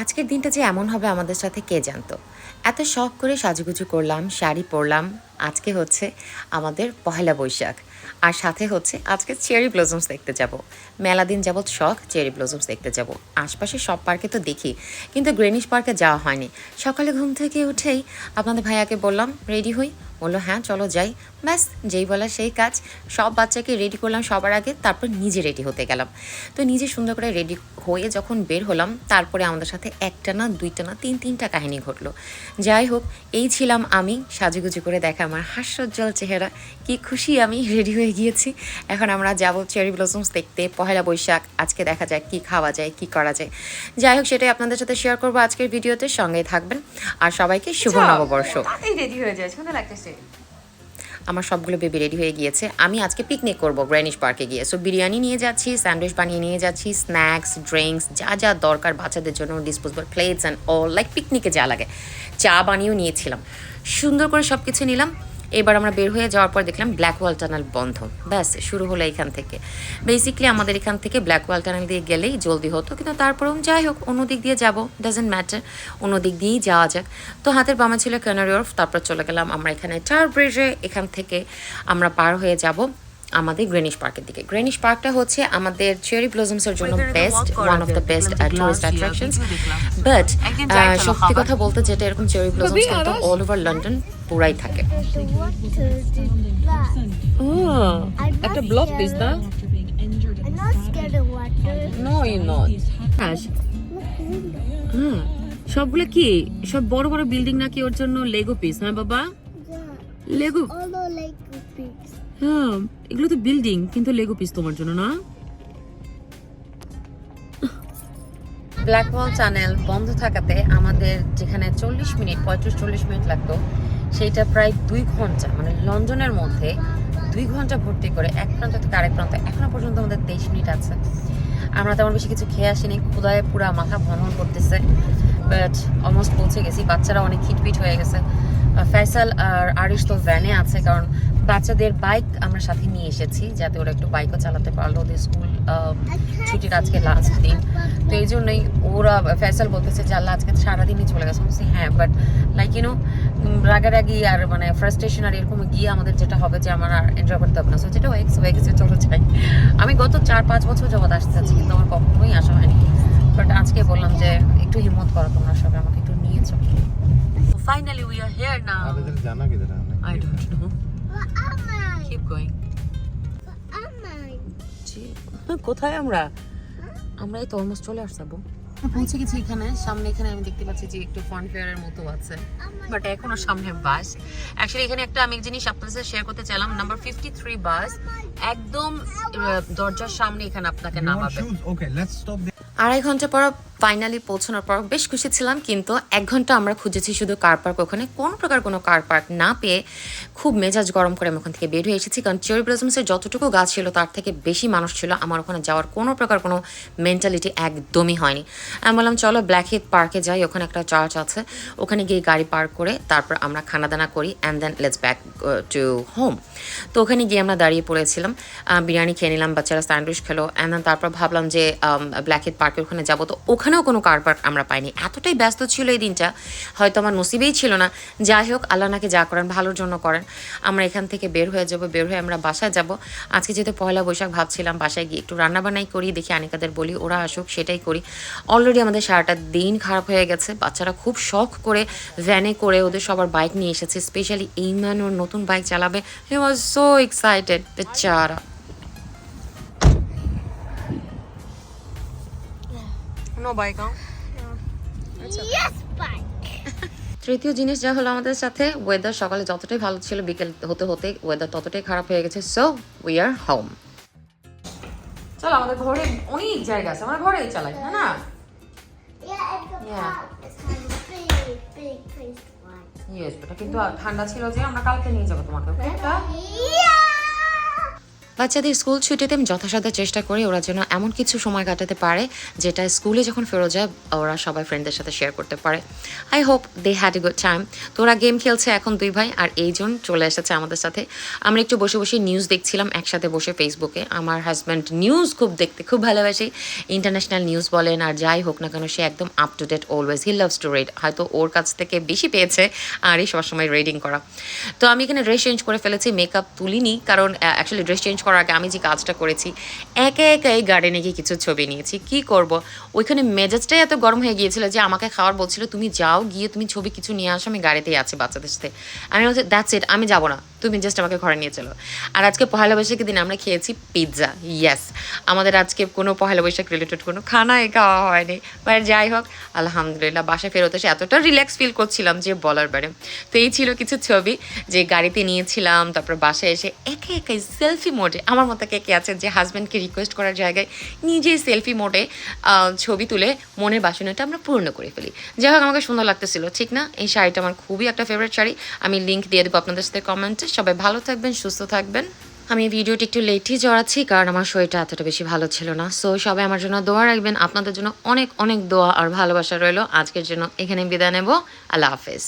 আজকের দিনটা যে এমন হবে আমাদের সাথে কে জানতো? এত শখ করে সাজুগুজু করলাম, শাড়ি পরলাম, আজকে হচ্ছে আমাদের পহেলা বৈশাখ। আর সাথে হচ্ছে আজকে চেরি ব্লজমস দেখতে যাব। মেলা দিন যাবৎ শখ, চেরি ব্লজমস দেখতে যাব। আশপাশে সব পার্কে তো দেখি, কিন্তু গ্রেনিশ পার্কে যাওয়া হয়নি। সকালে ঘুম থেকে উঠেই আপনাদের ভাইয়াকে বললাম, রেডি হই। বলল হ্যাঁ চলো যাই। ব্যাস যেই বলা সেই কাজ। সব বাচ্চাকে রেডি করলাম সবার আগে তারপর নিজে রেডি হতে গেলাম। তো নিজে সুন্দর করে রেডি হয়ে যখন বের হলাম তারপরে আমাদের সাথে একটা না দুইটা না তিন তিনটা কাহিনী ঘটলো। যাই হোক এই ছিলাম আমি সাজুগুজু করে দেখা আমার হাস্যোজ্জ্বল চেহারা। কি খুশি আমি রেডি হয়ে গিয়েছি। এখন আমরা যাব চেরি ব্লসমস দেখতে পহেলা বৈশাখ। আজকে দেখা যায় কি খাওয়া যায় কি করা যায়। যাই হোক সেটাই আপনাদের সাথে শেয়ার করব আজকের ভিডিওতে। সঙ্গেই থাকবেন। আর সবাইকে শুভ নববর্ষ। রেডি হয়ে যায় সুন্দর লাগতেছে। আমার সবগুলো বেবি রেডি হয়ে গিয়েছে। আমি আজকে পিকনিক করব গ্র্যানিশ পার্কে গিয়ে। সো বিরিয়ানি নিয়ে যাচ্ছি স্যান্ডউইচ বানিয়ে নিয়ে যাচ্ছি স্ন্যাক্স ড্রিঙ্কস যা যা দরকার বাচ্চাদের জন্য disposable plates and all like পিকনিকে যা লাগে। চা বানিয়েও নিয়েছিলাম। সুন্দর করে সব কিছু নিলাম। এবার আমরা বের হয়ে যাওয়ার পর দেখলাম ব্ল্যাক ওয়াল টানেল বন্ধ। ব্যাস, শুরু হলো এখান থেকে। বেসিক্যালি আমাদের এখান থেকে ব্ল্যাক ওয়াল টানেল দিয়ে গেলেই জলদি হতো, কিন্তু তারপরেও যাই হোক অন্য দিক দিয়ে যাব ডাজেন্ট ম্যাটার অন্য দিক দিয়েই যাওয়া যাক। তো হাতের বামা ছিল ক্যানারি অর্ফ তারপর চলে গেলাম আমরা এখানে চার ব্রিজে এখান থেকে আমরা পার হয়ে যাব আমাদের গ্রেনিশ পার্কের দিকে। গ্রেনিশ পার্কটা হচ্ছে আমাদের চেরি ব্লজমসের জন্য best one of the best tourist attractions but সত্যি কথা বলতে যেটা এরকম চেরি ব্লজমস কিন্তু অল ওভার লন্ডন পুরাই থাকে. I'm একটা ব্লক পিস না? not হুম সবগুলো কি? সব বড় বড় বিল্ডিং নাকি ওর জন্য লেগো পিস হ্যাঁ বাবা. লেগো. হ্যাঁ এগুলো তো বিল্ডিং কিন্তু লেগো পিস তোমার জন্য না? ব্ল্যাক ওয়াল চ্যানেল বন্ধ থাকাতে আমাদের যেখানে চল্লিশ মিনিট, পঁয়ত্রিশ, চল্লিশ মিনিট লাগতো, সেইটা প্রায় দুই ঘণ্টা মানে লন্ডনের মধ্যে দুই ঘণ্টা ভর্তি করে এক প্রান্ত থেকে আরেক প্রান্ত, এখনও পর্যন্ত আমাদের তেইশ মিনিট আছে। আমরা তেমন বেশি কিছু খেয়ে আসিনি ক্ষুদায় পুরা মাথা ভ্রমণ করতেছে বাট অলমোস্ট পৌঁছে গেছি, বাচ্চারা অনেক হিটপিট হয়ে গেছে। ফয়সাল আর আরিশ তো ভ্যানে আছে, কারণ বাচ্চাদের বাইক আমরা সাথে নিয়ে এসেছি যাতে ওরা একটু বাইকও চালাতে পারল ওদের স্কুল ছুটির আজকে লাস্ট দিন। তো এই জন্যই ওরা ফ্যাসাল বলতেছে যে আল্লাহ আজকে সারাদিনই চলে গেছে। বলছি হ্যাঁ বাট লাইক ইউনো রাগারাগি আর মানে ফ্রাস্ট্রেশন আর এরকম গিয়ে আমাদের যেটা হবে যে আমার আর এনজয় করতে হবে না। যেটা হয়ে গেছে হয়ে গেছে আমি গত চার পাঁচ বছর জগৎ আসতে চাচ্ছি কিন্তু আমার কখনোই আসা হয়নি। বাট আজকে বললাম যে একটু হিম্মত করো তোমরা সবাই আমাকে একটু নিয়ে চলো। ফাইনালি উই আর হেয়ার না জানা কি আই ডোন্ট নো কোথায় আমরা? আমরা এই তো অলমোস্ট চলে আসছাবো পৌঁছে গেছি এখানে। সামনে এখানে আমি দেখতে পাচ্ছি যে একটু ফান ফেয়ারের মতো আছে। বাট এখনও সামনে বাস অ্যাকচুয়ালি এখানে একটা আমি এক জিনিস আপনাদের সাথে শেয়ার করতে চাইলাম। নাম্বার ফিফটি থ্রি বাস একদম দরজার সামনে এখানে আপনাকে নামাবে। Okay let's stop. আড়াই ঘণ্টা পর ফাইনালি পৌঁছানোর পর বেশ খুশি ছিলাম, কিন্তু এক ঘণ্টা আমরা খুঁজেছি শুধু কার পার্ক ওখানে। কোনো প্রকার কোনো কার পার্ক না পেয়ে খুব মেজাজ গরম করে আমি ওখান থেকে বের হয়ে এসেছি, কারণ চেরি ব্লজমসের যতটুকু গাছ ছিল তার থেকে বেশি মানুষ ছিল। আমার ওখানে যাওয়ার কোনো প্রকার কোনো মেন্টালিটি একদমই হয়নি। আমি বললাম, চলো ব্ল্যাক হিট পার্কে যাই, ওখানে একটা চার্চ আছে। ওখানে গিয়ে গাড়ি পার্ক করে তারপর আমরা খানা দানা করি and then let's back to home তো ওখানে গিয়ে আমরা দাঁড়িয়ে পড়েছিলাম বিরিয়ানি খেয়ে নিলাম, বাচ্চারা স্যান্ডউইচ খেলো অ্যান্ড দেন তারপর ভাবলাম যে ব্ল্যাক হিট পার্কের ওখানে যাব। তো ওখানেও কোনো কার পার্ক আমরা পাইনি। এতটাই ব্যস্ত ছিল এই দিনটা। হয়তো আমার নসিবেই ছিল না। যাই হোক, আল্লাহ নাকি যা করেন, ভালোর জন্য করেন। আমরা এখান থেকে বের হয়ে যাব, বের হয়ে আমরা বাসায় যাব। আজকে যেহেতু পয়লা বৈশাখ ভাবছিলাম, বাসায় গিয়ে একটু রান্নাবান্নাই করি, দেখি আনিকাদের বলি, ওরা আসুক, সেটাই করি। অলরেডি আমাদের সারাটা দিন খারাপ হয়ে গেছে। বাচ্চারা খুব শখ করে ভ্যানে করে ওদের সবার বাইক নিয়ে এসেছে। স্পেশালি এইমান ওর নতুন বাইক চালাবে। হি ওয়াজ সো এক্সাইটেড বেচারা। No bike Yes, bike. তৃতীয় জিনিস যা হলো আমাদের সাথে ওয়েদার সকালে যতটাই ভালো ছিল বিকেল হতে হতে ওয়েদার ততটাই খারাপ হয়ে গেছে সো উই আর হোম চলো আমাদের ঘরে অনেক জায়গা আছে আমরা ঘরেই চালাই না না. ইয়েস বেটা কিন্তু ঠান্ডা ছিল যে আমরা কালকে নিয়ে যাব তোমাকে okay? বাচ্চাদের স্কুল ছুটিতে আমি যথাসাধ্য চেষ্টা করি ওরা যেন এমন কিছু সময় কাটাতে পারে যেটা স্কুলে যখন ফেরত যায়, ওরা সবাই ফ্রেন্ডদের সাথে শেয়ার করতে পারে। I hope they had a good time তো ওরা গেম খেলছে এখন দুই ভাই আর এইজন চলে এসেছে আমাদের সাথে। আমরা একটু বসে বসে নিউজ দেখছিলাম একসাথে বসে ফেসবুকে আমার হাজব্যান্ড নিউজ খুব দেখতে খুব ভালোবাসে। ইন্টারন্যাশনাল নিউজ বলেন আর যাই হোক না কেন, সে একদম up to date always he loves to read হয়তো ওর কাছ থেকে বেশি পেয়েছে আর এই সবসময় রিডিং করা। তো আমি এখানে ড্রেস চেঞ্জ করে ফেলেছি মেকআপ তুলিনি কারণ অ্যাকচুয়ালি ড্রেস চেঞ্জ করার আগে আমি যে কাজটা করেছি, একে একে এই গার্ডেনে গিয়ে কিছু ছবি নিয়েছি। কি করব? ওইখানে মেজাজটাই এত গরম হয়ে গিয়েছিল যে আমাকে খাওয়ার বলছিল, তুমি যাও গিয়ে তুমি ছবি কিছু নিয়ে আসো, আমি গাড়িতেই আছি বাচ্চাদের সাথে। আমি দ্যাটস ইট আমি যাব না। তুমি জাস্ট আমাকে ঘরে নিয়ে চলো। আর আজকে পহেলা বৈশাখের দিন আমরা খেয়েছি পিৎজা ইয়েস আমাদের আজকে কোনো পহেলা বৈশাখ রিলেটেড কোনো খানাই খাওয়া হয়নি। বাট যাই হোক, আলহামদুলিল্লাহ, বাসায় ফেরত এসে এতটা রিল্যাক্স ফিল করছিলাম যে বলার বারে তো এই ছিল কিছু ছবি যে গাড়িতে নিয়েছিলাম, তারপর বাসায় এসে একে একে সেলফি মোডে আমার মতো কে কে আছে যে হাজব্যান্ডকে রিকোয়েস্ট করার জায়গায় নিজেই সেলফি মোডে ছবি তুলে মনের বাসনাটা আমরা পূর্ণ করে ফেলি। যাই হোক, আমাকে সুন্দর লাগতেছিল, ঠিক না? এই শাড়িটা আমার খুবই একটা ফেভারিট শাড়ি। আমি লিঙ্ক দিয়ে দেবো আপনাদের সাথে কমেন্টে সবাই ভালো থাকবেন, সুস্থ থাকবেন। আমি ভিডিওটি একটু লেটই জড়াচ্ছি কারণ আমার শরীরটা এতটা বেশি ভালো ছিল না। সো সবাই আমার জন্য দোয়া রাখবেন। আপনাদের জন্য অনেক অনেক দোয়া আর ভালোবাসা রইল। আজকের জন্য এখানে বিদায় নেব। আল্লাহ হাফেজ।